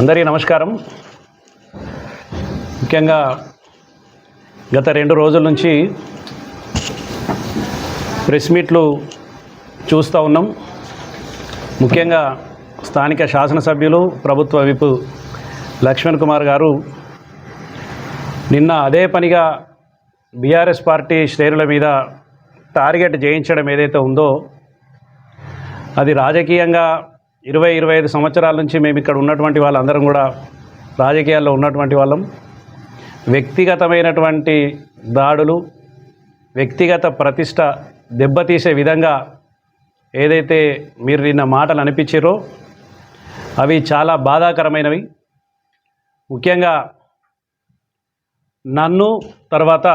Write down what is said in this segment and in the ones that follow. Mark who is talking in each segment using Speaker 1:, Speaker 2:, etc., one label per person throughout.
Speaker 1: అందరికీ నమస్కారం. ముఖ్యంగా గత రెండు రోజుల నుంచి ప్రెస్ మీట్లు చూస్తూ ఉన్నాం. ముఖ్యంగా స్థానిక శాసనసభ్యులు ప్రభుత్వ విప్ లక్ష్మణ్ కుమార్ గారు నిన్న అదే పనిగా బీఆర్ఎస్ పార్టీ శ్రేణుల మీద టార్గెట్ జయించడం ఏదైతే ఉందో అది రాజకీయంగా ఇరవై ఇరవై ఐదు సంవత్సరాల నుంచి మేము ఇక్కడ ఉన్నటువంటి వాళ్ళందరం కూడా రాజకీయాల్లో ఉన్నటువంటి వాళ్ళం. వ్యక్తిగతమైనటువంటి దాడులు వ్యక్తిగత ప్రతిష్ట దెబ్బతీసే విధంగా ఏదైతే మీరు నిన్న మాటలు అనిపించారో అవి చాలా బాధాకరమైనవి. ముఖ్యంగా నన్ను తర్వాత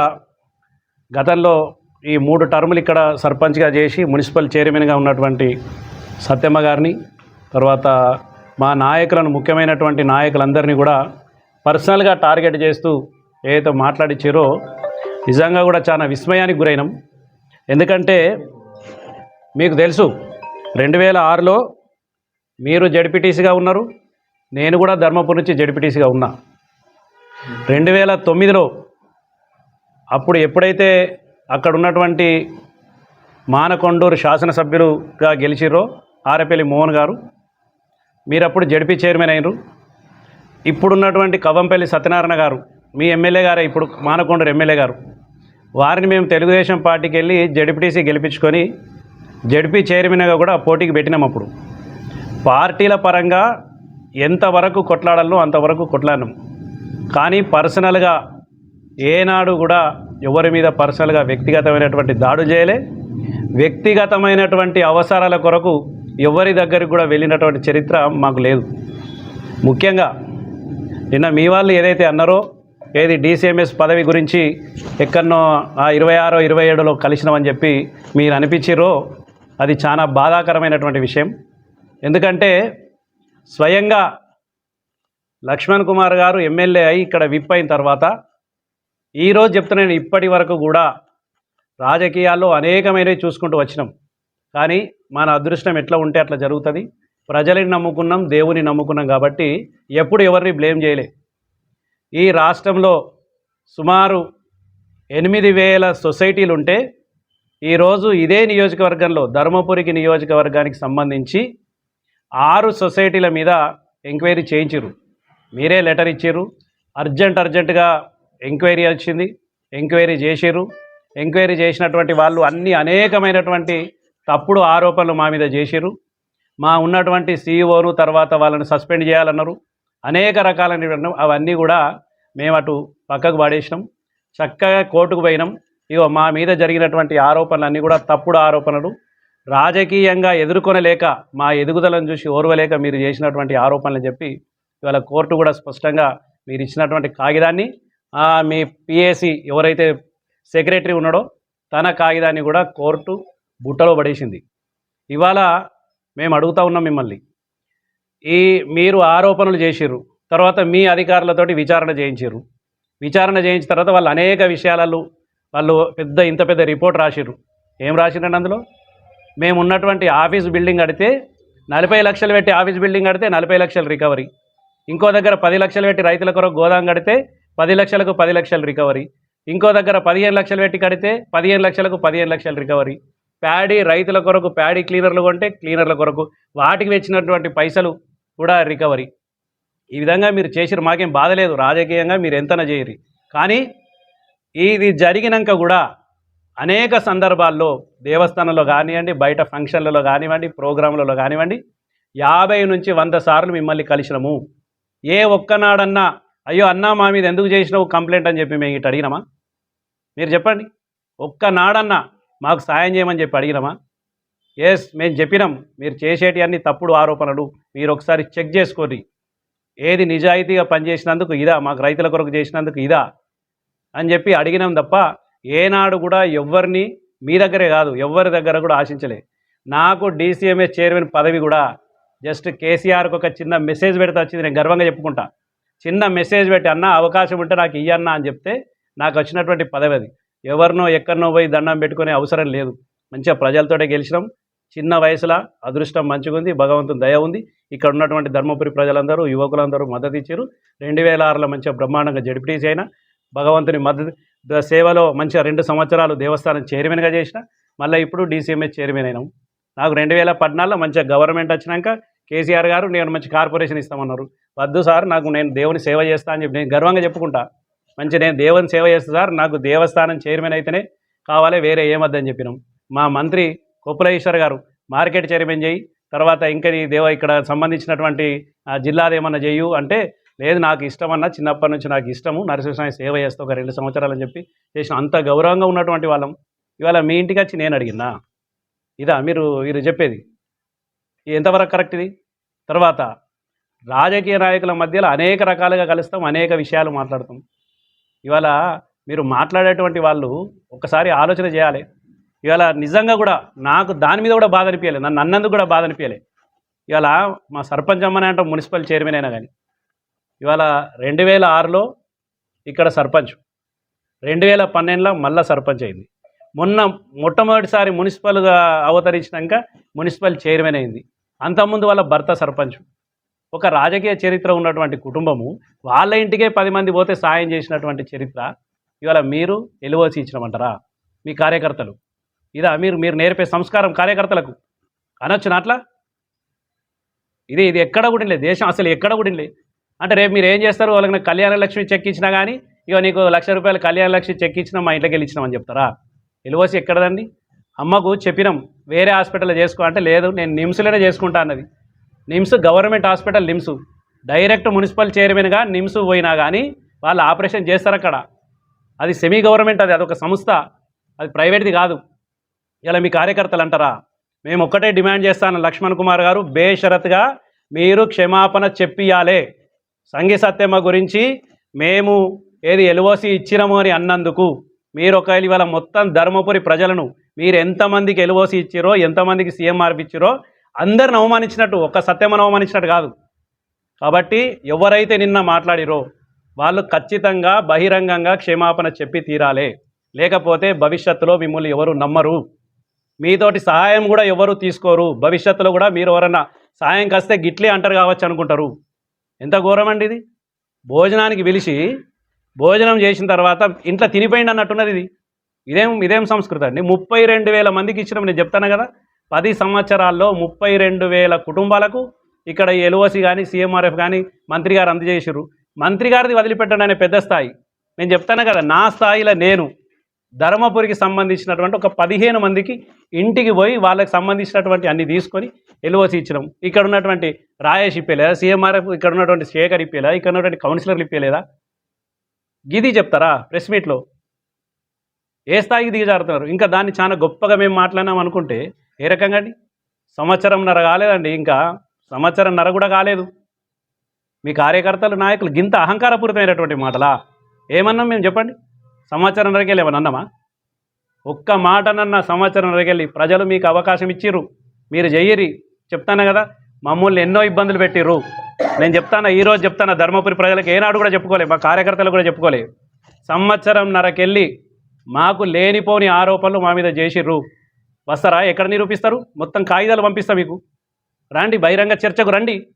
Speaker 1: గతంలో ఈ మూడు టర్ములు ఇక్కడ సర్పంచ్గా చేసి మున్సిపల్ చైర్మన్గా ఉన్నటువంటి సత్యమ్మ గారిని తర్వాత మా నాయకులను ముఖ్యమైనటువంటి నాయకులందరినీ కూడా పర్సనల్గా టార్గెట్ చేస్తూ ఏదైతే మాట్లాడిచ్చారో నిజంగా కూడా చాలా విస్మయానికి గురైనాం. ఎందుకంటే మీకు తెలుసు రెండు వేల ఆరులో మీరు జడ్పీటీసీగా ఉన్నారు నేను కూడా ధర్మపురి నుంచి జడ్పీటీసీగా ఉన్నా. రెండు వేల తొమ్మిదిలో అప్పుడు ఎప్పుడైతే అక్కడ ఉన్నటువంటి మానకొండూరు శాసనసభ్యులుగా గెలిచిర్రో ఆరపల్లి మోహన్ గారు మీరు అప్పుడు జడ్పీ చైర్మన్ అయినరు. ఇప్పుడున్నటువంటి కవంపల్లి సత్యనారాయణ గారు మీ ఎమ్మెల్యే గారే ఇప్పుడు మానకొండూరు ఎమ్మెల్యే గారు. వారిని మేము తెలుగుదేశం పార్టీకి వెళ్ళి జడ్పీటీసీ గెలిపించుకొని జడ్పీ చైర్మన్గా కూడా పోటీకి పెట్టినాం అప్పుడు. పార్టీల పరంగా ఎంతవరకు కొట్లాడాలో అంతవరకు కొట్లాడినాం. కానీ పర్సనల్గా ఏనాడు కూడా ఎవరి మీద పర్సనల్గా వ్యక్తిగతమైనటువంటి దాడు చేయలే. వ్యక్తిగతమైనటువంటి అవసరాల కొరకు ఎవరి దగ్గరికి కూడా వెళ్ళినటువంటి చరిత్ర మాకు లేదు. ముఖ్యంగా నిన్న మీ వాళ్ళు ఏదైతే అన్నారో ఏది డీసీఎంఎస్ పదవి గురించి ఎక్కడనో ఆ ఇరవై ఆరో ఇరవై ఏడులో కలిసినామని చెప్పి మీరు అనిపించారో అది చాలా బాధాకరమైనటువంటి విషయం. ఎందుకంటే స్వయంగా లక్ష్మణ్ కుమార్ గారు ఎమ్మెల్యే అయి ఇక్కడ విప్ అయిన తర్వాత ఈరోజు చెప్తున్నాను ఇప్పటి వరకు కూడా రాజకీయాల్లో అనేకమైనవి చూసుకుంటూ వచ్చినాం. కానీ మన అదృష్టం ఎట్లా ఉంటే అట్లా జరుగుతుంది. ప్రజలని నమ్ముకున్నాం దేవుని నమ్ముకున్నాం కాబట్టి ఎప్పుడు ఎవరిని బ్లేమ్ చేయలే. ఈ రాష్ట్రంలో సుమారు ఎనిమిది వేల సొసైటీలు ఉంటే ఈరోజు ఇదే నియోజకవర్గంలో ధర్మపురికి నియోజకవర్గానికి సంబంధించి ఆరు సొసైటీల మీద ఎంక్వైరీ చేయించారు మీరే లెటర్ ఇచ్చారు అర్జెంట్ అర్జెంటుగా ఎంక్వైరీ వచ్చింది ఎంక్వైరీ చేసిర్రు. ఎంక్వైరీ చేసినటువంటి వాళ్ళు అన్ని అనేకమైనటువంటి తప్పుడు ఆరోపణలు మా మీద చేసిర్రు. మా ఉన్నటువంటి సీఈఓను తర్వాత వాళ్ళని సస్పెండ్ చేయాలన్నారు. అనేక రకాలైన అవన్నీ కూడా మేము అటు పక్కకు పడేసినాం. చక్కగా కోర్టుకు పోయినాం. ఇగో మా మీద జరిగినటువంటి ఆరోపణలన్నీ కూడా తప్పుడు ఆరోపణలు. రాజకీయంగా ఎదుర్కొనలేక మా ఎదుగుదలను చూసి ఓర్వలేక మీరు చేసినటువంటి ఆరోపణలు చెప్పి ఇవాళ కోర్టు కూడా స్పష్టంగా మీరు ఇచ్చినటువంటి కాగితాన్ని మీ పిఏసి ఎవరైతే సెక్రటరీ ఉన్నాడో తన కాగితాన్ని కూడా కోర్టు బుట్టలో పడేసింది. ఇవాళ మేము అడుగుతా ఉన్నాం మిమ్మల్ని. ఈ మీరు ఆరోపణలు చేసిర్రు. తర్వాత మీ అధికారులతోటి విచారణ చేయించారు విచారణ చేయించిన తర్వాత వాళ్ళు అనేక విషయాలలో వాళ్ళు పెద్ద ఇంత పెద్ద రిపోర్ట్ రాసిర్రు. ఏం రాసిరండి అందులో? మేము ఉన్నటువంటి ఆఫీస్ బిల్డింగ్ కడితే నలభై లక్షలు పెట్టి ఆఫీస్ బిల్డింగ్ కడితే నలభై లక్షలు రికవరీ. ఇంకో దగ్గర పది లక్షలు పెట్టి రైతుల కొరకు గోదాం కడితే పది లక్షలకు పది లక్షలు రికవరీ. ఇంకో దగ్గర పదిహేను లక్షలు పెట్టి కడితే పదిహేను లక్షలకు పదిహేను లక్షలు రికవరీ. ప్యాడీ రైతుల కొరకు ప్యాడీ క్లీనర్లు కొంటే క్లీనర్ల కొరకు వాటికి వచ్చినటువంటి పైసలు కూడా రికవరీ. ఈ విధంగా మీరు చేసిరు మాకేం బాధ లేదు రాజకీయంగా మీరు ఎంతన చేయరు. కానీ ఇది జరిగినాక కూడా అనేక సందర్భాల్లో దేవస్థానంలో కానివ్వండి బయట ఫంక్షన్లలో కానివ్వండి ప్రోగ్రాంలలో కానివ్వండి యాభై నుంచి వంద సార్లు మిమ్మల్ని కలిసినాము. ఏ ఒక్కనాడన్నా అయ్యో అన్నా మా మీద ఎందుకు చేసినావు కంప్లైంట్ అని చెప్పి మేము ఇటు అడిగినామా? మీరు చెప్పండి. ఒక్కనాడన్నా మాకు సాయం చేయమని చెప్పి అడిగినామా? ఎస్ మేము చెప్పినాం. మీరు చేసేటి అన్ని తప్పుడు ఆరోపణలు మీరు ఒకసారి చెక్ చేసుకోండి ఏది నిజాయితీగా పనిచేసినందుకు ఇదా మాకు రైతుల కొరకు చేసినందుకు ఇదా అని చెప్పి అడిగినాం తప్ప ఏనాడు కూడా ఎవరిని మీ దగ్గరే కాదు ఎవరి దగ్గర కూడా ఆశించలే. నాకు డీసీఎంఎస్ చైర్మన్ పదవి కూడా జస్ట్ కేసీఆర్కి ఒక చిన్న మెసేజ్ పెడితే వచ్చింది నేను గర్వంగా చెప్పుకుంటా. చిన్న మెసేజ్ పెట్టి అన్న అవకాశం ఉంటే నాకు ఇయ్యన్నా అని చెప్తే నాకు వచ్చినటువంటి పదవి అది. ఎవరినో ఎక్కడనో పోయి దండం పెట్టుకునే అవసరం లేదు. మంచిగా ప్రజలతోటే గెలిచినాం. చిన్న వయసులో అదృష్టం మంచిగా ఉంది భగవంతుని దయ ఉంది. ఇక్కడ ఉన్నటువంటి ధర్మపురి ప్రజలందరూ యువకులందరూ మద్దతు ఇచ్చారు. రెండు వేల ఆరులో మంచిగా బ్రహ్మాండంగా జడ్పీటీసీ అయినా భగవంతుని మద్దతు సేవలో మంచిగా రెండు సంవత్సరాలు దేవస్థానం చైర్మన్గా చేసిన మళ్ళీ ఇప్పుడు డీసీఎంఎస్ చైర్మన్ అయినాం. నాకు రెండు వేల పద్నాలుగులో మంచిగా గవర్నమెంట్ వచ్చినాక కేసీఆర్ గారు నేను మంచి కార్పొరేషన్ ఇస్తామన్నారు. వద్దు సార్ నాకు నేను దేవుని సేవ చేస్తా అని చెప్పి నేను గర్వంగా చెప్పుకుంటా. మంచి నేను దేవుని సేవ చేస్తాను సార్ నాకు దేవస్థానం చైర్మన్ అయితేనే కావాలి వేరే ఏమద్దని చెప్పినాం. మా మంత్రి కొప్పులేశ్వర్ గారు మార్కెట్ చైర్మన్ చేయి తర్వాత ఇంకా నీ దేవ ఇక్కడ సంబంధించినటువంటి ఆ, జిల్లాది ఏమన్నా చేయు అంటే లేదు నాకు ఇష్టం అన్న చిన్నప్పటి నుంచి నాకు ఇష్టము నరసింహస్వామి సేవ చేస్తా ఒక రెండు సంవత్సరాలు అని చెప్పి చేసిన అంత గౌరవంగా ఉన్నటువంటి వాళ్ళం. ఇవాళ మీ ఇంటికి వచ్చి నేను అడిగినా ఇదా మీరు మీరు చెప్పేది. ఎంతవరకు కరెక్ట్ ఇది? తర్వాత రాజకీయ నాయకుల మధ్యలో అనేక రకాలుగా కలుస్తాం అనేక విషయాలు మాట్లాడతాం. ఇవాళ మీరు మాట్లాడేటువంటి వాళ్ళు ఒకసారి ఆలోచన చేయాలి. ఇవాళ నిజంగా కూడా నాకు దాని మీద కూడా బాధ అనిపించలే నన్ను అన్నందుకు కూడా బాధ అనిపించలే ఇవాళ మా సర్పంచ్ అమ్మనే అంటే మున్సిపల్ చైర్మన్ అయినా కానీ ఇవాళ రెండు వేల ఆరులో ఇక్కడ సర్పంచ్ రెండు వేల పన్నెండులో మళ్ళా సర్పంచ్ అయింది. మొన్న మొట్టమొదటిసారి మున్సిపల్గా అవతరించినాక మున్సిపల్ చైర్మన్ అయింది. అంతకుముందు వాళ్ళ భర్త సర్పంచ్. ఒక రాజకీయ చరిత్ర ఉన్నటువంటి కుటుంబము వాళ్ళ ఇంటికే పది మంది పోతే సాయం చేసినటువంటి చరిత్ర ఇవాళ మీరు ఎలువసి ఇచ్చినమంటారా మీ కార్యకర్తలు. ఇదా మీరు మీరు నేర్పే సంస్కారం కార్యకర్తలకు. అనొచ్చున అట్లా? ఇది ఇది ఎక్కడ కూడా లేదు. దేశం అసలు ఎక్కడ కూడా లేదు. అంటే రేపు మీరు ఏం చేస్తారు? వాళ్ళకి కళ్యాణ లక్ష్మి చెక్ ఇచ్చినా కానీ ఇక నీకు లక్ష రూపాయలు కళ్యాణ లక్ష్మి చెక్ ఇచ్చినా మా ఇంట్లోకి వెళ్ళి ఇచ్చినామని చెప్తారా? ఎలువసి ఎక్కడదండి? అమ్మకు చెప్పినాం. వేరే హాస్పిటల్లో చేసుకో అంటే లేదు. నేను నిమ్స్లోనే చేసుకుంటా అన్నది. NIMS government hospital NIMS. Direct municipal చైర్మన్గా నిమ్స్ పోయినా కానీ వాళ్ళు ఆపరేషన్ చేస్తారు అక్కడ. అది సెమీ గవర్నమెంట్ అది అదొక సంస్థ. అది ప్రైవేట్ది కాదు. ఇలా మీ కార్యకర్తలు అంటారా? మేము ఒక్కటే డిమాండ్ చేస్తాను లక్ష్మణ్ కుమార్ గారు బేషరత్గా మీరు క్షమాపణ చెప్పియాలే. సంఘీ సత్యమ్మ గురించి మేము ఏది ఎలువోసి ఇచ్చినాము అని అన్నందుకు మీరు ఒకవేళ ఇవాళ మొత్తం ధర్మపురి ప్రజలను మీరు ఎంతమందికి ఎలువోసి ఇచ్చిరో ఎంతమందికి సీఎం ఇచ్చిరో అందరిని అవమానించినట్టు ఒక్క సత్యమని అవమానించినట్టు కాదు. కాబట్టి ఎవరైతే నిన్న మాట్లాడిరో వాళ్ళు ఖచ్చితంగా బహిరంగంగా క్షమాపణ చెప్పి తీరాలే. లేకపోతే భవిష్యత్తులో మిమ్మల్ని ఎవరు నమ్మరు. మీతోటి సహాయం కూడా ఎవరు తీసుకోరు. భవిష్యత్తులో కూడా మీరు ఎవరన్నా సహాయం కాస్తే గిట్లే అంటారు కావచ్చు అనుకుంటారు. ఎంత ఘోరం అండి ఇది? భోజనానికి పిలిచి భోజనం చేసిన తర్వాత ఇంట్లో తినిపోయింది అన్నట్టున్నది ఇది. ఇదేం ఇదేం సంస్కృతి అండి? ముప్పై రెండు వేల మందికి ఇచ్చినాం నేను చెప్తాను కదా? పది సంవత్సరాల్లో ముప్పై రెండు వేల కుటుంబాలకు ఇక్కడ ఎల్ఓసి కానీ సీఎంఆర్ఎఫ్ కానీ మంత్రి గారు అందజేసారు మంత్రి గారిది వదిలిపెట్టండి అనే పెద్ద స్థాయి. నేను చెప్తాను కదా నా స్థాయిలో నేను ధర్మపురికి సంబంధించినటువంటి ఒక పదిహేను మందికి ఇంటికి పోయి వాళ్ళకి సంబంధించినటువంటి అన్ని తీసుకొని ఎల్ఓసి ఇచ్చినాం. ఇక్కడ ఉన్నటువంటి రాయేష్ ఇప్పలేదా సీఎంఆర్ఎఫ్ ఇక్కడ ఉన్నటువంటి శేఖర్ ఇప్పలేదా ఇక్కడ ఉన్నటువంటి కౌన్సిలర్లు ఇప్పలేదా గిది చెప్తారా ప్రెస్ మీట్లో? ఏ స్థాయికి దిగజారుతున్నారు? ఇంకా దాన్ని చాలా గొప్పగా మేము మాట్లాడినాం అనుకుంటే ఏ రకంగా అండి? సంవత్సరంన్నర కాలేదండి ఇంకా సంవత్సరంన్నర కూడా కాలేదు. మీ కార్యకర్తలు నాయకులు గింత అహంకారపూరితమైనటువంటి మాటలా? ఏమన్నాం మేము చెప్పండి? సంవత్సరం వెళ్ళి ఏమన్నా అన్నామా? ఒక్క మాటనన్న సంవత్సరం వెళ్ళి ప్రజలు మీకు అవకాశం ఇచ్చిర్రు. మీరు చెయ్యరి చెప్తాను కదా మమ్మల్ని ఎన్నో ఇబ్బందులు పెట్టిర్రు. నేను చెప్తాను ఈరోజు చెప్తాను ధర్మపురి ప్రజలకు ఏనాడు కూడా చెప్పుకోలేదు మా కార్యకర్తలు కూడా చెప్పుకోలేదు సంవత్సరంన్నరకెళ్ళి మాకు లేనిపోని ఆరోపణలు మా మీద చేసిర్రు. వస్తారా? ఎక్కడ నిరూపిస్తారు? మొత్తం కాగితాలు పంపిస్తా మీకు. రండి బహిరంగ చర్చకు రండి.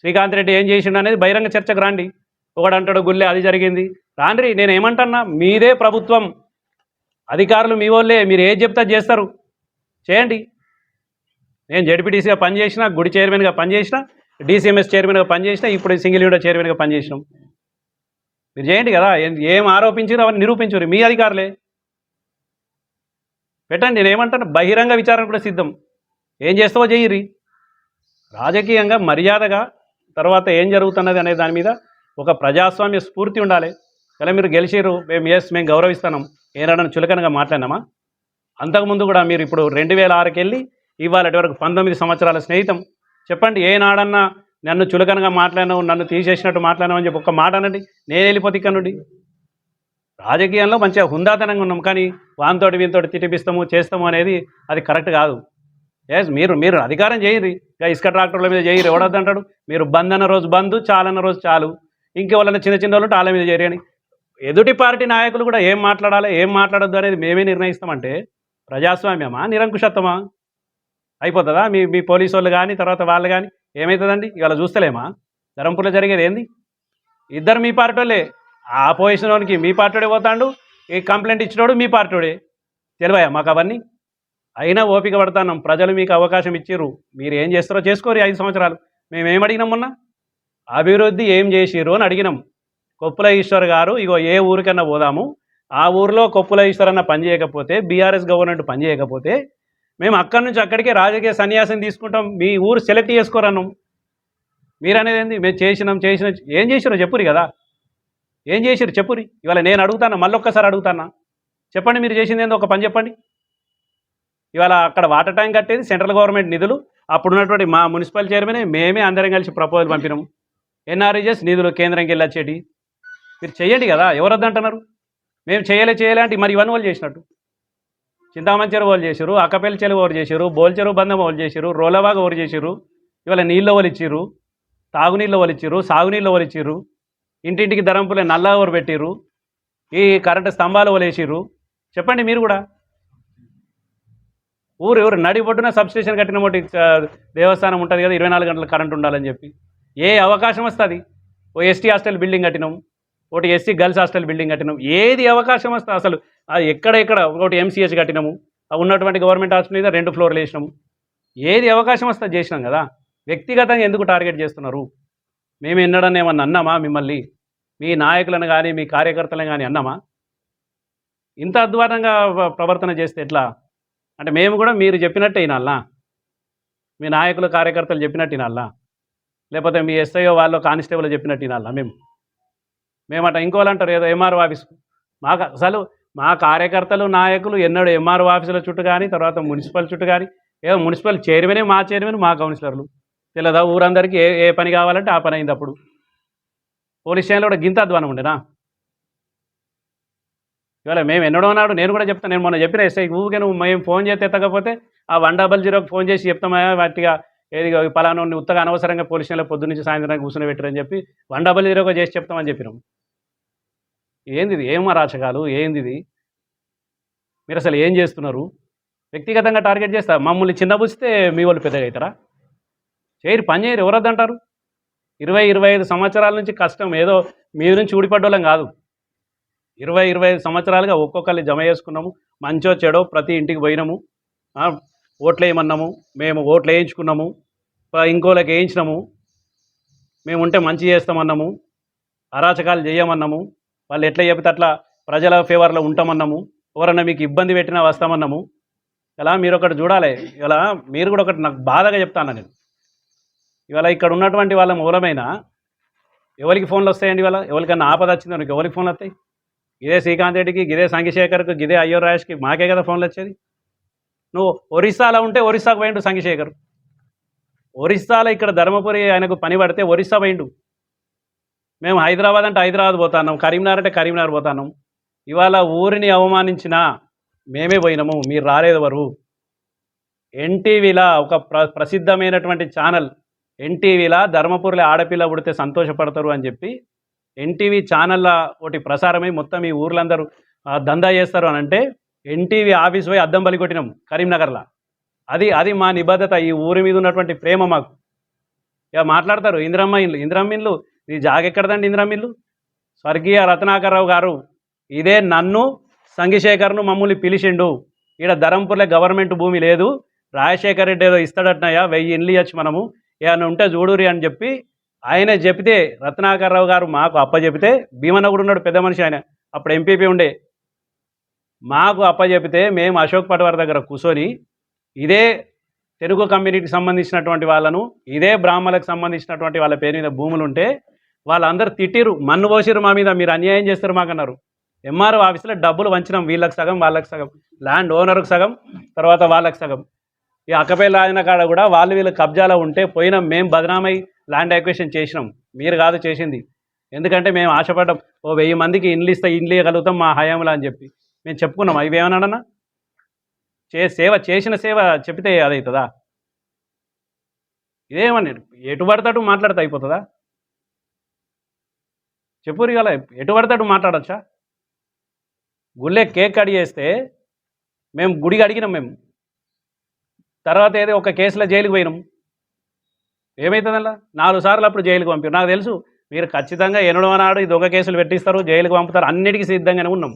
Speaker 1: శ్రీకాంత్ రెడ్డి ఏం చేసిండు అనేది బహిరంగ చర్చకు రండి. ఒకడంటాడు గుళ్ళే అది జరిగింది. రాండ్రి నేను ఏమంటున్నా మీదే ప్రభుత్వం. అధికారులు మీ వాళ్ళే మీరు ఏది చెప్తే చేస్తారు. చేయండి. నేను జడ్పీటీసీగా పనిచేసిన గుడి చైర్మన్గా పనిచేసిన డీసీఎంఎస్ చైర్మన్గా పనిచేసిన ఇప్పుడు సింగిల్ విండో చైర్మన్గా పనిచేసినాం. మీరు చేయండి కదా ఏం- ఆరోపించారు అవన్నీ నిరూపించరు మీ అధికారులే. పెట్టండి నేను ఏమంటాను బహిరంగ విచారణ కూడా సిద్ధం. ఏం చేస్తావో చెయ్యిరి రాజకీయంగా మర్యాదగా తర్వాత ఏం జరుగుతున్నది అనే దాని మీద ఒక ప్రజాస్వామ్య స్ఫూర్తి ఉండాలి. ఇలా మీరు గెలిచిర్రు మేము ఎస్ మేము గౌరవిస్తున్నాం. ఏనాడని చులకనగా మాట్లాడినామా? అంతకుముందు కూడా మీరు ఇప్పుడు రెండు వేల ఆరుకి వెళ్ళి ఇవాళ వరకు పంతొమ్మిది సంవత్సరాల స్నేహితం. చెప్పండి ఏనాడన్నా నన్ను చులకనగా మాట్లాడినావు నన్ను తీసేసినట్టు మాట్లాడినావు అని చెప్పి ఒక్క మాట అనండి. నేను వెళ్ళిపోతే ఇక్కడ నుండి. రాజకీయంలో మంచిగా హుందాతనంగా ఉన్నాం కానీ వానితోటి వీంతోటి తిటిపిస్తాము చేస్తాము అనేది అది కరెక్ట్ కాదు. ఎస్ మీరు మీరు అధికారం చేయరు. ఇక ఇసుక ట్రాక్టర్ల మీద చేయరు ఎవడొద్దంటాడు? మీరు బంద్ అన్న రోజు బంద్ చాలన్న రోజు చాలు. ఇంకెవరన్నా చిన్న చిన్న వాళ్ళు వాళ్ళ మీద చేయరు అని ఎదుటి పార్టీ నాయకులు కూడా ఏం మాట్లాడాలి ఏం మాట్లాడద్దు అనేది మేమే నిర్ణయిస్తామంటే ప్రజాస్వామ్యమా నిరంకుశత్వమా? అయిపోతుందా? మీ మీ పోలీసు వాళ్ళు కానీ తర్వాత వాళ్ళు కానీ ఏమవుతుందండి ఇవాళ చూస్తలేమా? ధరంపూర్లో జరిగేది ఏంది? ఇద్దరు మీ పార్టీ వాళ్ళే. ఆ పొజిషన్ మీ పార్టీడే పోతాడు ఈ కంప్లైంట్ ఇచ్చినోడు మీ పార్టీడే. తెలివయా మాకు అవన్నీ? అయినా ఓపిక పడతాన్నాం ప్రజలు మీకు అవకాశం ఇచ్చిర్రు. మీరు ఏం చేస్తారో చేసుకోరు ఐదు సంవత్సరాలు. మేము ఏం అడిగినాం మొన్న? అభివృద్ధి ఏం చేసిర్రు అని అడిగినాం. కొప్పుల ఈశ్వర్ గారు ఇగో ఏ ఊరికన్నా పోదాము. ఆ ఊరిలో కొప్పుల ఈశ్వర్ అన్న పని చేయకపోతే బీఆర్ఎస్ గవర్నమెంట్ పని చేయకపోతే మేము అక్కడి నుంచి అక్కడికే రాజకీయ సన్యాసం తీసుకుంటాం. మీ ఊరు సెలెక్ట్ చేసుకోరన్నాం. మీరు అనేది ఏంది? మేము చేసినాం చేసిన. ఏం చేసిరో చెప్పురు కదా. ఏం చేసిరు చెప్పురి ఇవాళ నేను అడుగుతాను? మళ్ళొక్కసారి అడుగుతానా? చెప్పండి మీరు చేసింది ఏందో ఒక పని చెప్పండి. ఇవాళ అక్కడ వాటర్ ట్యాంక్ కట్టేది సెంట్రల్ గవర్నమెంట్ నిధులు. అప్పుడున్నటువంటి మా మున్సిపల్ చైర్మన్ మేమే అందరం కలిసి ప్రపోజల్ పంపినాం ఎన్ఆర్ఈజెస్ నిధులు కేంద్రంకి వెళ్ళి వచ్చేటి మీరు చెయ్యండి కదా ఎవరొద్దు అంటున్నారు మేము చేయలే చేయలే అంటే మరి ఇవన్నీ వాళ్ళు చేసినట్టు. చింతామణి చెరువు వాళ్ళు చేశారు అక్కపల్లి చెరువు ఎవరు చేశారు బోల్ చెరువు బంధం వాళ్ళు చేశారు రోలవాగ ఎవరు చేశారు ఇవాళ నీళ్ళు వాళ్ళు ఇచ్చారు తాగునీళ్ళు వాళ్ళు ఇచ్చారు సాగునీళ్ళు వాళ్ళు ఇచ్చారు ఇంటింటికి ధరంపులే నల్ల ఓవర్ పెట్టిర్రు. ఈ కరెంటు స్తంభాలు వలేసిర్రు చెప్పండి మీరు కూడా. ఊరు ఎవరు నడి సబ్స్టేషన్ కట్టిన ఒకటి దేవస్థానం ఉంటుంది కదా ఇరవై నాలుగు గంటలు కరెంట్ ఉండాలని చెప్పి. ఏ అవకాశం వస్తుంది? ఓ ఎస్టీ హాస్టల్ బిల్డింగ్ కట్టినాం ఒకటి ఎస్సీ గర్ల్స్ హాస్టల్ బిల్డింగ్ కట్టినాం. ఏది అవకాశం వస్తుంది అసలు? అది ఎక్కడ ఎక్కడ ఒకటి ఎంసీహెచ్ కట్టినాము ఆ ఉన్నటువంటి గవర్నమెంట్ హాస్టల్ మీద రెండు ఫ్లోర్లు వేసినాము. ఏది అవకాశం వస్తుంది చేసినాం కదా? వ్యక్తిగతంగా ఎందుకు టార్గెట్ చేస్తున్నారు? మేము ఎన్నడని ఏమన్నా అన్నామా మిమ్మల్ని? మీ నాయకులను కానీ మీ కార్యకర్తలను కానీ అన్నామా? ఇంత అధ్వానంగా ప్రవర్తన చేస్తే ఎట్లా? అంటే మేము కూడా మీరు చెప్పినట్టే వినాలా? మీ నాయకులు కార్యకర్తలు చెప్పినట్టు వినాలా? లేకపోతే మీ ఎస్ఐఓ వాళ్ళు కానిస్టేబుల్ చెప్పినట్టు వినాలా మేము? మేమట ఇంకోళ్ళు అంటారు ఏదో ఎంఆర్ఓ ఆఫీస్ మాకు అసలు మా కార్యకర్తలు నాయకులు ఎన్నడూ ఎంఆర్ఓ ఆఫీసుల చుట్టూ కానీ తర్వాత మున్సిపల్ చుట్టూ కానీ ఏదో మున్సిపల్ చైర్మనే మా చైర్మన్ మా కౌన్సిలర్లు. తెలియదా ఊరందరికీ ఏ ఏ పని కావాలంటే ఆ పని అయింది అప్పుడు. పోలీస్ స్టేషన్లో కూడా గింత అధ్వానం ఉండేనా? ఇవాళ మేము ఎన్నడో నాడు నేను కూడా చెప్తాను నేను మొన్న చెప్పిన ఎస్ఐ ఊరికే నువ్వు మేము ఫోన్ చేస్తే ఎత్తకపోతే ఆ వన్ డబల్ జీరోకి ఫోన్ చేసి చెప్తామా? వాటిగా ఏది పలానా ఉత్తగా అనవసరంగా పోలీస్ స్టేషన్లో పొద్దు నుంచి సాయంత్రం కూర్చొని పెట్టారని చెప్పి వన్ డబల్ జీరోగా చేసి చెప్తామని చెప్పినాము ఏంది ఇది ఏం అరాచకాలు? ఏంది ఇది మీరు అసలు ఏం చేస్తున్నారు? వ్యక్తిగతంగా టార్గెట్ చేస్తారు మమ్మల్ని చిన్నబుస్తే మీ వాళ్ళు పెద్దగా అవుతారా? చేయరు పని చేయరు ఎవరొద్దంటారు? ఇరవై ఇరవై ఐదు సంవత్సరాల నుంచి కష్టం ఏదో మీద నుంచి ఊడిపడ్డోళ్ళం కాదు. ఇరవై ఇరవై ఐదు సంవత్సరాలుగా ఒక్కొక్కరిని జమ చేసుకున్నాము మంచో చెడో ప్రతి ఇంటికి పోయినాము ఓట్లు వేయమన్నాము మేము ఓట్లు వేయించుకున్నాము ఇంకోళ్ళకి వేయించినాము మేము ఉంటే మంచి చేస్తామన్నాము అరాచకాలు చేయమన్నాము వాళ్ళు ఎట్లా చెబితే అట్లా ప్రజల ఫేవర్లో ఉంటామన్నాము ఎవరన్నా మీకు ఇబ్బంది పెట్టినా వస్తామన్నాము. ఇలా మీరు ఒకటి చూడాలి ఇలా మీరు కూడా ఒకటి నాకు బాధగా చెప్తాను నేను. ఇవాళ ఇక్కడ ఉన్నటువంటి వాళ్ళ మూలమైన ఎవరికి ఫోన్లు వస్తాయండి ఇవాళ? ఎవరికన్నా ఆపద వచ్చింది మనకి ఎవరికి ఫోన్లు వస్తాయి? ఇదే శ్రీకాంత్ రెడ్డికి గిదే సంఘశేఖర్కి గిదే అయ్యో రాజేష్కి మాకే కదా ఫోన్లు వచ్చేది? నువ్వు ఒరిస్సాలో ఉంటే ఒరిస్సాకు పోయిండు సంఘశేఖర్. ఒరిస్సాలో ఇక్కడ ధర్మపురి ఆయనకు పని పడితే ఒరిస్సా పోయిండు. మేము హైదరాబాద్ అంటే హైదరాబాద్ పోతాన్నాం కరీంనగర్ అంటే కరీంనగర్ పోతాన్నాం. ఇవాళ ఊరిని అవమానించిన మేమే పోయినాము మీరు రాలేదు ఎవరు ఎన్టీవీలా ఒక ప్ర ప్రసిద్ధమైనటువంటి ఛానల్ ఎన్టీవీలా ధర్మపురిలో ఆడపిల్ల పుడితే సంతోషపడతారు అని చెప్పి ఎన్టీవీ ఛానళ్ళ ఒకటి ప్రసారమై మొత్తం ఈ ఊర్లందరూ దందా చేస్తారు అని అంటే ఎన్టీవీ ఆఫీస్ పోయి అద్దం బలి కొట్టినాం కరీంనగర్లో అది అది మా నిబద్ధత. ఈ ఊరి మీద ఉన్నటువంటి ప్రేమ మాకు. ఇక మాట్లాడతారు ఇందిరమ్మ ఇల్లు ఇందిరమ్మ ఇల్లు ఇది జాగెక్కడదండి ఇందిరమ్మ ఇల్లు? స్వర్గీయ రత్నాకర్రావు గారు ఇదే నన్ను సంఘశేఖర్ను మమ్మల్ని పిలిచిండు. ఈడ ధరంపూర్లో గవర్నమెంట్ భూమి లేదు రాజశేఖర్ రెడ్డి ఏదో ఇస్తాడటనయ్యా వెయ్యి ఇండ్లు ఇవ్వచ్చు మనము. ఏమైనా ఉంటే చూడురి అని చెప్పి ఆయన చెప్తే రత్నాకర్రావు గారు మాకు అప్పచెపితే భీమన్న కూడా ఉన్నాడు పెద్ద మనిషి ఆయన. అప్పుడు ఎంపీపీ ఉండే. మాకు అప్పచెపితే మేము అశోక్ పటవారి దగ్గర కూర్చొని ఇదే తెలుగు కమ్యూనిటీకి సంబంధించినటువంటి వాళ్ళను ఇదే బ్రాహ్మణులకు సంబంధించినటువంటి వాళ్ళ పేరు మీద భూములు ఉంటే వాళ్ళందరూ తిట్టిరు మన్ను పోసిరు మా మీద మీరు అన్యాయం చేస్తారు మాకన్నారు. ఎంఆర్ఓ ఆఫీస్లో డబ్బులు వంచినాం వీళ్ళకి సగం వాళ్ళకి సగం. ల్యాండ్ ఓనర్కి సగం తర్వాత వాళ్ళకి సగం. ఈ అక్కపల్లి ఆయన కాడ కూడా వాళ్ళు వీళ్ళు కబ్జాలో ఉంటే పోయినాం మేము బదనామై ల్యాండ్ అక్వేషన్ చేసినాం. మీరు కాదు చేసింది. ఎందుకంటే మేము ఆశపడ్డాం ఓ వెయ్యి మందికి ఇండ్లు ఇస్తే ఇండ్లు ఇవ్వగలుగుతాం మా హయాంలో అని చెప్పి. మేము చెప్పుకున్నాం అవి ఏమన్నాడన్నా? చే సేవ చేసిన సేవ చెప్తే అదవుతుందా ఇదేమని ఎటు పడతాడు మాట్లాడితే అయిపోతుందా? చెప్పురు కదా ఎటు పడతాడు మాట్లాడచ్చా? గుళ్ళే కేక్ కట్ చేస్తే మేము గుడికి అడిగినాం మేము. తర్వాత ఏదో ఒక కేసులో జైలుకి పోయినాం. ఏమవుతుందల్లా నాలుగు సార్లు అప్పుడు జైలుకి పంపారు నాకు తెలుసు మీరు ఖచ్చితంగా ఎనడో నాడు ఇది ఒక కేసులు పెట్టిస్తారు జైలుకి పంపుతారు అన్నిటికీ సిద్ధంగానే ఉన్నాం.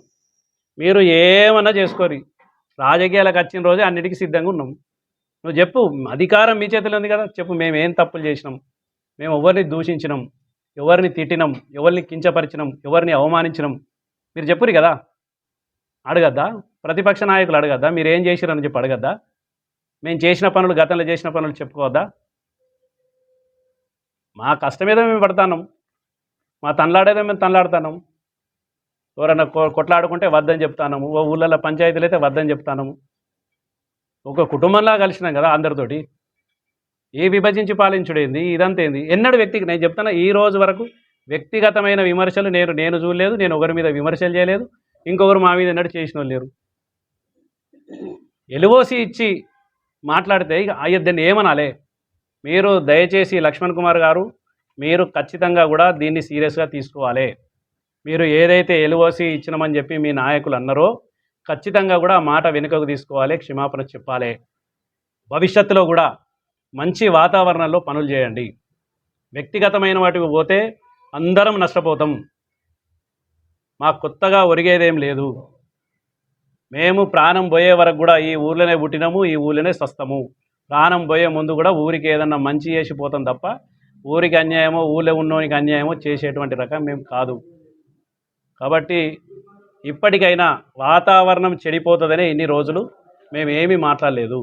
Speaker 1: మీరు ఏమన్నా చేసుకోరి. రాజకీయాలకు వచ్చిన రోజే అన్నిటికీ సిద్ధంగా ఉన్నాం. నువ్వు చెప్పు అధికారం మీ చేతిలో ఉంది కదా? చెప్పు మేము ఏం తప్పులు చేసినాం? మేము ఎవరిని దూషించినాం? ఎవరిని తిట్టినాం? ఎవరిని కించపరిచినాం? ఎవరిని అవమానించినాం? మీరు చెప్పురు కదా? అడగద్దా? ప్రతిపక్ష నాయకులు అడగద్దా? మీరు ఏం చేసిరని చెప్పి అడగద్దా? మేము చేసిన పనులు గతంలో చేసిన పనులు చెప్పుకోవద్దా? మా కష్టమేదో మేము పడతాను మా తనలాడేదో మేము తనలాడతాను ఎవరన్నా కొ- కొట్లాడుకుంటే వద్దని చెప్తాను ఓ ఊళ్ళల్లో పంచాయతీలు అయితే వద్దని చెప్తాను ఒక కుటుంబంలా కలిసినాం కదా అందరితోటి. ఏ విభజించి పాలించుడేంది? ఇదంతా ఏంది? ఎన్నడు వ్యక్తికి నేను చెప్తాను ఈ రోజు వరకు వ్యక్తిగతమైన విమర్శలు నేను నేను చూడలేదు. నేను ఒకరి మీద విమర్శలు చేయలేదు. ఇంకొకరు మా మీద ఎన్నడు చేసిన వాళ్ళు లేరు. ఎలువోసి ఇచ్చి మాట్లాడితే ఇక దాన్ని ఏమనాలే? మీరు దయచేసి లక్ష్మణ్ కుమార్ గారు మీరు ఖచ్చితంగా కూడా దీన్ని సీరియస్గా తీసుకోవాలి. మీరు ఏదైతే ఎలువోసి ఇచ్చినామని చెప్పి మీ నాయకులు అన్నారో ఖచ్చితంగా కూడా మాట వెనుకకు తీసుకోవాలి క్షమాపణ చెప్పాలి. భవిష్యత్తులో కూడా మంచి వాతావరణంలో పనులు చేయండి. వ్యక్తిగతమైన వాటికి పోతే అందరం నష్టపోతాం. మాకు కొత్తగా ఒరిగేదేం లేదు. మేము ప్రాణం పోయే వరకు కూడా ఈ ఊర్లోనే పుట్టినాము ఈ ఊర్లోనే స్వస్థము. ప్రాణం పోయే ముందు కూడా ఊరికి ఏదన్నా మంచి చేసిపోతాం తప్ప ఊరికి అన్యాయమో ఊళ్ళో ఉన్నోనికి అన్యాయమో చేసేటువంటి రకం మేము కాదు. కాబట్టి ఇప్పటికైనా వాతావరణం చెడిపోతుందనే ఇన్ని రోజులు మేము ఏమీ మాట్లాడలేదు.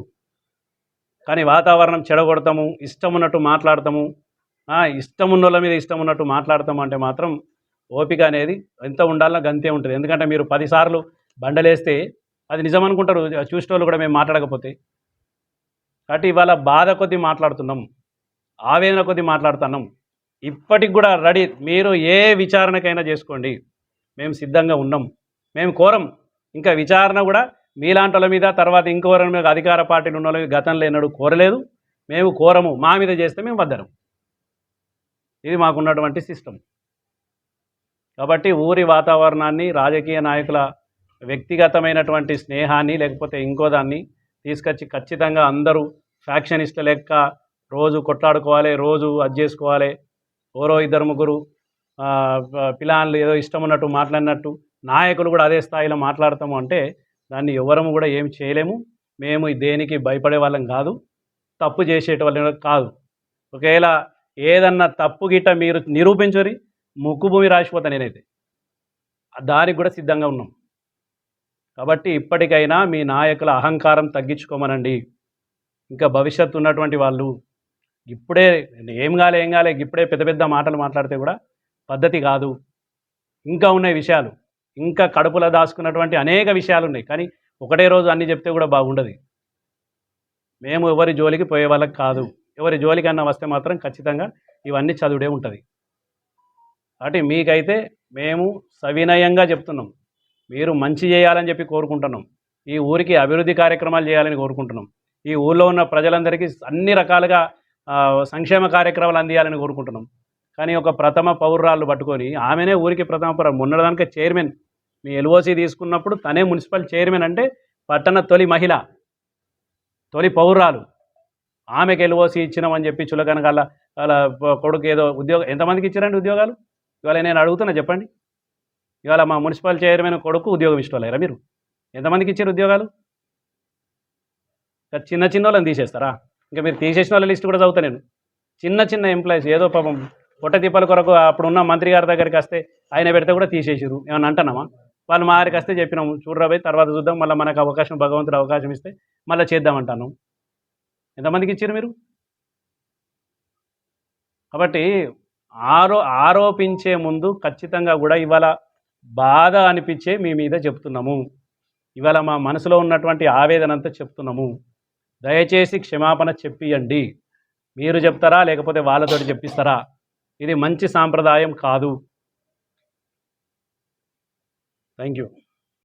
Speaker 1: కానీ వాతావరణం చెడగొడతాము ఇష్టం ఉన్నట్టు మాట్లాడతాము. ఇష్టం ఉన్నోళ్ళ మీద ఇష్టం ఉన్నట్టు మాట్లాడతాము అంటే మాత్రం ఓపిక అనేది ఎంత ఉండాలన్నా గంతే ఉంటుంది. ఎందుకంటే మీరు పదిసార్లు బండలేస్తే అది నిజం అనుకుంటారు చూసేటోళ్ళు కూడా మేము మాట్లాడకపోతే. కాబట్టి ఇవాళ బాధ కొద్దీ మాట్లాడుతున్నాం. ఆవేదన కొద్దీ మాట్లాడుతున్నాం. ఇప్పటికి కూడా రెడీ. మీరు ఏ విచారణకైనా చేసుకోండి. మేము సిద్ధంగా ఉన్నాం. మేము కోరం. ఇంకా విచారణ కూడా మీలాంటి వాళ్ళ మీద తర్వాత ఇంకోరి మీద అధికార పార్టీలు ఉన్న వాళ్ళ మీద గతంలో ఎన్నడూ కోరలేదు. మేము కోరము. మా మీద చేస్తే మేము వద్దరం ఇది మాకున్నటువంటి సిస్టమ్. కాబట్టి ఊరి వాతావరణాన్ని రాజకీయ నాయకుల వ్యక్తిగతమైనటువంటి స్నేహాన్ని లేకపోతే ఇంకో దాన్ని తీసుకొచ్చి ఖచ్చితంగా అందరూ ఫ్యాక్షనిస్ట్ లెక్క రోజు కొట్లాడుకోవాలి రోజు అది చేసుకోవాలి. ఓరో ఇద్దరు ముగ్గురు పిలాన్లు ఏదో ఇష్టం ఉన్నట్టు మాట్లాడినట్టు నాయకులు కూడా అదే స్థాయిలో మాట్లాడతాము అంటే దాన్ని ఎవరము కూడా ఏమి చేయలేము. మేము దేనికి భయపడే వాళ్ళం కాదు. తప్పు చేసేట వాళ్ళం కాదు. ఒకవేళ ఏదన్నా తప్పు గిట్ట మీరు నిరూపించరి ముక్కు భూమి రాసిపోతా నేనైతే. దానికి కూడా సిద్ధంగా ఉన్నాం. కాబట్టి ఇప్పటికైనా మీ నాయకుల అహంకారం తగ్గించుకోమనండి. ఇంకా భవిష్యత్తు ఉన్నటువంటి వాళ్ళు ఇప్పుడే ఏం కాలే ఏం కాలే ఇప్పుడే పెద్ద పెద్ద మాటలు మాట్లాడితే కూడా పద్ధతి కాదు. ఇంకా ఉన్నాయి విషయాలు. ఇంకా కడుపులో దాచుకున్నటువంటి అనేక విషయాలు ఉన్నాయి. కానీ ఒకటే రోజు అన్నీ చెప్తే కూడా బాగుండదు. మేము ఎవరి జోలికి పోయే వాళ్ళకి కాదు. ఎవరి జోలికన్నా వస్తే మాత్రం ఖచ్చితంగా ఇవన్నీ చదువుడే ఉంటుంది. కాబట్టి మీకైతే మేము సవినయంగా చెప్తున్నాం. మీరు మంచి చేయాలని చెప్పి కోరుకుంటున్నాం. ఈ ఊరికి అభివృద్ధి కార్యక్రమాలు చేయాలని కోరుకుంటున్నాం. ఈ ఊళ్ళో ఉన్న ప్రజలందరికీ అన్ని రకాలుగా సంక్షేమ కార్యక్రమాలు అందియాలని కోరుకుంటున్నాం. కానీ ఒక ప్రథమ పౌరురాలు పట్టుకొని ఆమెనే ఊరికి ప్రథమ పౌర మొన్నదానికే చైర్మన్. మీ ఎల్ఓసి తీసుకున్నప్పుడు తనే మున్సిపల్ చైర్మన్ అంటే పట్టణ తొలి మహిళ తొలి పౌరురాలు. ఆమెకి ఎల్ఓసి ఇచ్చినామని చెప్పి చులకన గల వాళ్ళ కొడుకు ఏదో ఉద్యోగం ఎంతమందికి ఇచ్చారండి ఉద్యోగాలు? ఇవాళ నేను అడుగుతున్నా చెప్పండి. ఇవాళ మా మున్సిపల్ చైర్మన్ కొడుకు ఉద్యోగం ఇష్టలేరా మీరు? ఎంతమందికి ఇచ్చారు ఉద్యోగాలు? చిన్న చిన్న వాళ్ళని తీసేస్తారా? ఇంకా మీరు తీసేసిన వాళ్ళ లిస్ట్ కూడా చదువుతా నేను. చిన్న చిన్న ఎంప్లాయీస్ ఏదో పాపం పొట్ట తిప్పల కొరకు అప్పుడున్న మంత్రి గారి దగ్గరికి వస్తే ఆయన పెడితే కూడా తీసేసారు ఏమన్నా అంటున్నామా? వాళ్ళు మా వారికి వస్తే చెప్పినాము చూడరా పోయి తర్వాత చూద్దాం మళ్ళీ మనకు అవకాశం భగవంతుడు అవకాశం ఇస్తే మళ్ళీ చేద్దామంటాను ఎంతమందికి ఇచ్చారు మీరు? కాబట్టి ఆరో ఆరోపించే ముందు ఖచ్చితంగా కూడా ఇవాళ బాధ అనిపించే మీ మీద చెప్తున్నాము. ఇవాళ మా మనసులో ఉన్నటువంటి ఆవేదన అంతా చెప్తున్నాము. దయచేసి క్షమాపణ చెప్పియండి. మీరు చెప్తారా? లేకపోతే వాళ్ళతోటి చెప్పిస్తారా? ఇది మంచి సాంప్రదాయం కాదు. Thank you